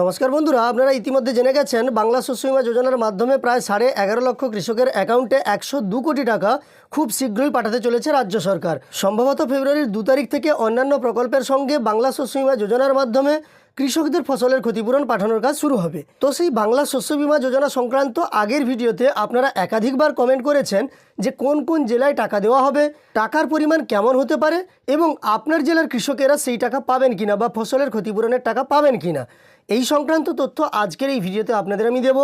নমস্কার বন্ধুরা, আপনারা ইতিমধ্যে জেনে গেছেন, বাংলা শস্য বীমা যোজনার মাধ্যমে প্রায় সাড়ে এগারো লক্ষ কৃষকের অ্যাকাউন্টে একশো দু কোটি টাকা খুব শীঘ্রই পাঠাতে চলেছে রাজ্য সরকার। সম্ভবত ফেব্রুয়ারির দু তারিখ থেকে অন্যান্য প্রকল্পের সঙ্গে বাংলা শস্য বীমা যোজনার মাধ্যমে কৃষকদের ফসলের ক্ষতিপূরণ পাঠানোর কাজ শুরু হবে। তো সেই বাংলা শস্য বীমা যোজনা সংক্রান্ত আগের ভিডিওতে আপনারা একাধিকবার কমেন্ট করেছেন যে কোন কোন জেলায় টাকা দেওয়া হবে, টাকার পরিমাণ কেমন হতে পারে এবং আপনার জেলার কৃষকেরা সেই টাকা পাবেন কিনা বা ফসলের ক্ষতিপূরণের টাকা পাবেন কিনা। এই সংক্রান্ত তথ্য আজকের এই ভিডিওতে আপনাদের আমি দেব।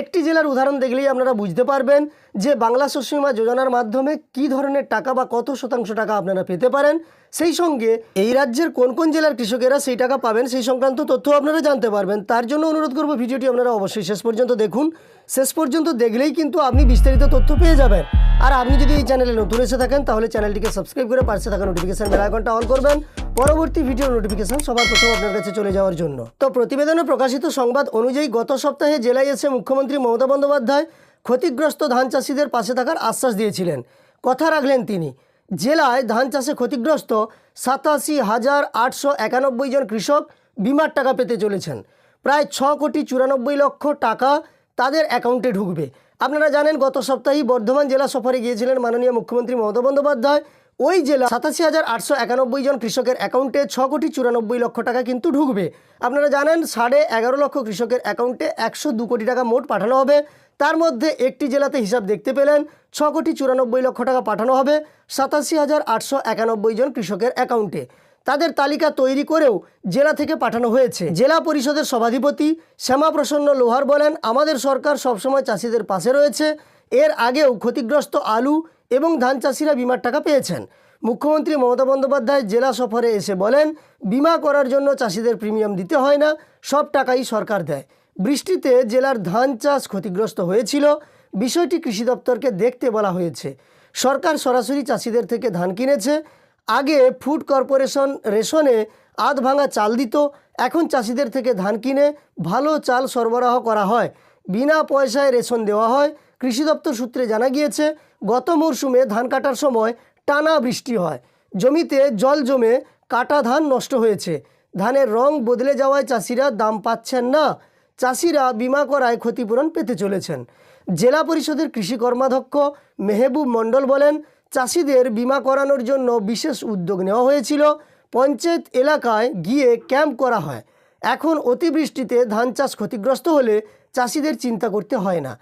একটি জেলার উদাহরণ দেখলেই আপনারা বুঝতে পারবেন যে বাংলা শস্য বীমা যোজনার মাধ্যমে কী ধরনের টাকা বা কত শতাংশ টাকা আপনারা পেতে পারেন। সেই সঙ্গে এই রাজ্যের কোন কোন জেলার কৃষকেরা সেই টাকা পাবেন সেই সংক্রান্ত তথ্য আপনারা জানতে পারবেন। তার জন্য অনুরোধ করব ভিডিওটি আপনারা অবশ্যই শেষ পর্যন্ত দেখুন। শেষ পর্যন্ত দেখলেই কিন্তু আপনি বিস্তারিত তথ্য পেয়ে যাবেন। আর আপনি যদি এই চ্যানেলে নতুন এসে থাকেন, তাহলে চ্যানেলটিকে সাবস্ক্রাইব করে পাশে থাকা নোটিফিকেশন বেল আইকনটা অন করবেন। পরবর্তী ভিডিও নোটিফিকেশন সবার প্রথম আপনার কাছে চলে যাওয়ার জন্য। তো প্রতিবেদনে প্রকাশিত সংবাদ অনুযায়ী গত সপ্তাহে জেলায় এসে মুখ্যমন্ত্রী মমতা বন্দ্যোপাধ্যায় ক্ষতিগ্রস্ত ধান চাষিদের পাশে থাকার আশ্বাস দিয়েছিলেন। কথা রাখলেন তিনি, জেলায় ধান চাষে ক্ষতিগ্রস্ত সাতাশি হাজার আটশো একানব্বই জন কৃষক বিমার টাকা পেতে চলেছেন। প্রায় ছ কোটি চুরানব্বই লক্ষ টাকা তাদের অ্যাকাউন্টে ঢুকবে। আপনারা জানেন গত সপ্তাহেই বর্ধমান জেলা সফরে গিয়েছিলেন মাননীয় মুখ্যমন্ত্রী মমতা বন্দ্যোপাধ্যায়। ওই জেলা সাতাশি হাজার আটশো একানব্বই জন কৃষকের অ্যাকাউন্টে ছ কোটি চুরানব্বই লক্ষ টাকা কিন্তু ঢুকবে। আপনারা জানেন সাড়ে এগারো লক্ষ কৃষকের অ্যাকাউন্টে একশো দু কোটি টাকা মোট পাঠানো হবে। তার মধ্যে একটি জেলাতে হিসাব দেখতে পেলেন, ছ কোটি চুরানব্বই লক্ষ টাকা পাঠানো হবে সাতাশি হাজার আটশো একানব্বই জন কৃষকের অ্যাকাউন্টে। তাদের তালিকা তৈরি করেও জেলা থেকে পাঠানো হয়েছে। জেলা পরিষদের সভাধিপতি শ্যামাপ্রসন্ন লোহার বলেন, আমাদের সরকার সবসময় চাষিদের পাশে রয়েছে। এর আগেও ক্ষতিগ্রস্ত আলু এবং ধান চাষিরা বিমার টাকা পেয়েছেন। মুখ্যমন্ত্রী মমতা বন্দ্যোপাধ্যায় জেলা সফরে এসে বলেন, বিমা করার জন্য চাষিদের প্রিমিয়াম দিতে হয় না, সব টাকাই সরকার দেয়। বৃষ্টিতে জেলার ধান চাষ ক্ষতিগ্রস্ত হয়েছিল। বিষয়টি কৃষি দপ্তরকে দেখতে বলা হয়েছে। সরকার সরাসরি চাষিদের থেকে ধান কিনেছে। আগে ফুড কর্পোরেশন রেশনে আধ ভাঙা চাল দিত, এখন চাষিদের থেকে ধান কিনে ভালো চাল সরবরাহ করা হয়। বিনা পয়সায় রেশন দেওয়া হয়। কৃষি দপ্তর সূত্রে জানা গিয়েছে, গত মরশুমে ধান কাটার সময় টানা বৃষ্টি হয়। জমিতে জল জমে কাটা ধান নষ্ট হয়েছে। ধানের রং বদলে যাওয়ায় চাষিরা দাম পাচ্ছেন না। চাষিরা বিমা করায় ক্ষতিপূরণ পেতে চলেছেন। জেলা পরিষদের কৃষি কর্মাধ্যক্ষ মেহবুব মণ্ডল বলেন চাষিদের বিমা করানোর জন্য বিশেষ উদ্যোগ নেওয়া হয়েছিল। পঞ্চায়েত এলাকায় গিয়ে ক্যাম্প করা হয়। এখন অতিবৃষ্টিতে ধান চাষ ক্ষতিগ্রস্ত হলে চাষিদের চিন্তা করতে হয় না।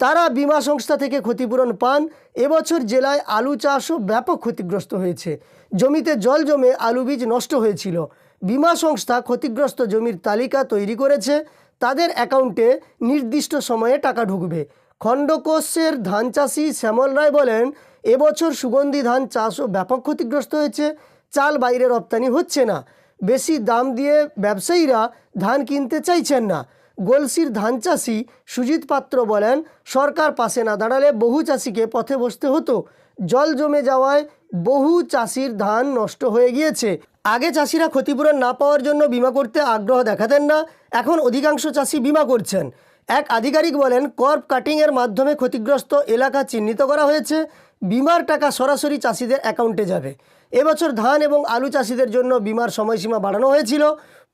তারা বিমা সংস্থা থেকে ক্ষতিপূরণ পান। এবছর জেলায় আলু চাষও ব্যাপক ক্ষতিগ্রস্ত হয়েছে। জমিতে জল জমে আলু বীজ নষ্ট হয়েছিল। বিমা সংস্থা ক্ষতিগ্রস্ত জমির তালিকা তৈরি করেছে। তাদের অ্যাকাউন্টে নির্দিষ্ট সময়ে টাকা ঢুকবে। খণ্ডকোষের ধান চাষি শ্যামল রায় বলেন, এবছর সুগন্ধি ধান চাষও ব্যাপক ক্ষতিগ্রস্ত হয়েছে, চাল বাইরে রপ্তানি হচ্ছে না। বেশি দাম দিয়ে ব্যবসায়ীরা ধান কিনতে চাইছেন না। গোলসির ধান চাষি সুজিত পাত্র বলেন, সরকার পাশে না দাঁড়ালে বহু চাষিকে পথে বসতে হতো। জল জমে যাওয়ায় বহু চাষির ধান নষ্ট হয়ে গিয়েছে। আগে চাষিরা ক্ষতিপূরণ না পাওয়ার জন্য বিমা করতে আগ্রহ দেখাতেন না, এখন অধিকাংশ চাষি বিমা করছেন। এক আধিকারিক বলেন, কর্প কাটিংয়ের মাধ্যমে ক্ষতিগ্রস্ত এলাকা চিহ্নিত করা হয়েছে। বিমার টাকা সরাসরি চাষিদের অ্যাকাউন্টে যাবে। এবছর ধান এবং আলু চাষিদের জন্য বিমার সময়সীমা বাড়ানো হয়েছিল।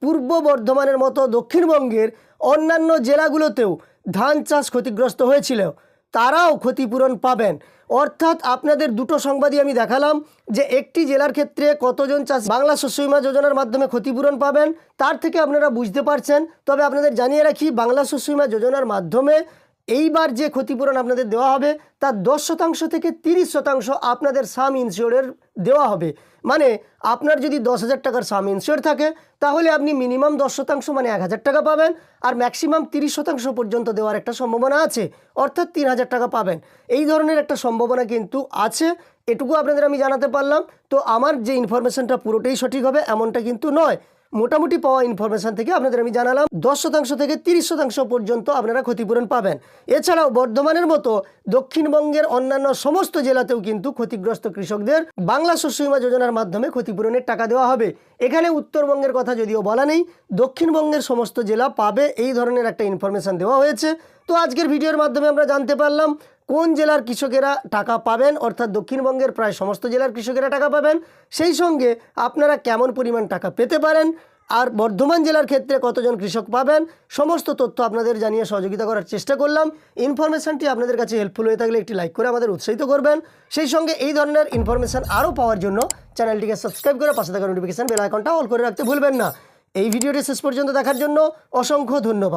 পূর্ব বর্ধমানের মতো দক্ষিণবঙ্গের অন্যান্য জেলাগুলোতেও ধান চাষ ক্ষতিগ্রস্ত হয়েছিল। তারাও ক্ষতিপূরণ পাবেন। অর্থাৎ আপনাদের দুটো সংবাদই আমি দেখালাম, যে একটি জেলার ক্ষেত্রে কতজন চাষ বাংলা শস্যবিমা যোজনার মাধ্যমে ক্ষতিপূরণ পাবেন, তার থেকে আপনারা বুঝতে পারছেন। তবে আপনাদের জানিয়ে রাখি, বাংলা শস্যবিমা যোজনার মাধ্যমে এইবার যে ক্ষতিপূরণ আপনাদের দেওয়া হবে তার দশ শতাংশ থেকে তিরিশ শতাংশ আপনাদের সাম ইন্স্যুরের দেওয়া হবে। মানে আপনার যদি দশ হাজার টাকার সাম ইন্স্যুর থাকে, তাহলে আপনি মিনিমাম দশ শতাংশ মানে এক হাজার টাকা পাবেন আর ম্যাক্সিমাম তিরিশ শতাংশ পর্যন্ত দেওয়ার একটা সম্ভাবনা আছে, অর্থাৎ তিন হাজার টাকা পাবেন। এই ধরনের একটা সম্ভাবনা কিন্তু আছে, এটুকু আপনাদের আমি জানাতে পারলাম। তো আমার যে ইনফরমেশনটা পুরোটাই সঠিক হবে, এমনটা কিন্তু নয়। মোটামুটি পাওয়া ইনফরমেশন থেকে আপনাদের আমি জানালাম, দশ শতাংশ থেকে তিরিশ শতাংশ পর্যন্ত আপনারা ক্ষতিপূরণ পাবেন। এছাড়াও বর্ধমানের মতো দক্ষিণবঙ্গের অন্যান্য সমস্ত জেলাতেও কিন্তু ক্ষতিগ্রস্ত কৃষকদের বাংলা শস্য বীমা যোজনার মাধ্যমে ক্ষতিপূরণের টাকা দেওয়া হবে। এখানে উত্তরবঙ্গের কথা যদিও বলা নেই, দক্ষিণবঙ্গের সমস্ত জেলা পাবে এই ধরনের একটা ইনফরমেশান দেওয়া হয়েছে। তো আজকের ভিডিওর মাধ্যমে আমরা জানতে পারলাম কোন জেলার কৃষকেরা টাকা পাবেন? অর্থাৎ দক্ষিণবঙ্গের প্রায় সমস্ত জেলার কৃষকেরা টাকা পাবেন। সেই সঙ্গে আপনারা কেমন পরিমাণ টাকা পেতে পারেন? আর বর্ধমান জেলার ক্ষেত্রে কতজন কৃষক পাবেন? সমস্ত তথ্য আপনাদের জানিয়ে সহযোগিতা করার চেষ্টা করলাম। ইনফরমেশনটি আপনাদের কাছে হেল্পফুল হয়ে থাকলে একটি লাইক করে আমাদের উৎসাহিত করবেন। সেই সঙ্গে এই ধরনের ইনফরমেশন আরও পাওয়ার জন্য চ্যানেলটিকে সাবস্ক্রাইব করে পাশে থাকা নোটিফিকেশান বেল আইকনটা অল করে রাখতে ভুলবেন না। এই ভিডিওটি শেষ পর্যন্ত দেখার জন্য অসংখ্য ধন্যবাদ।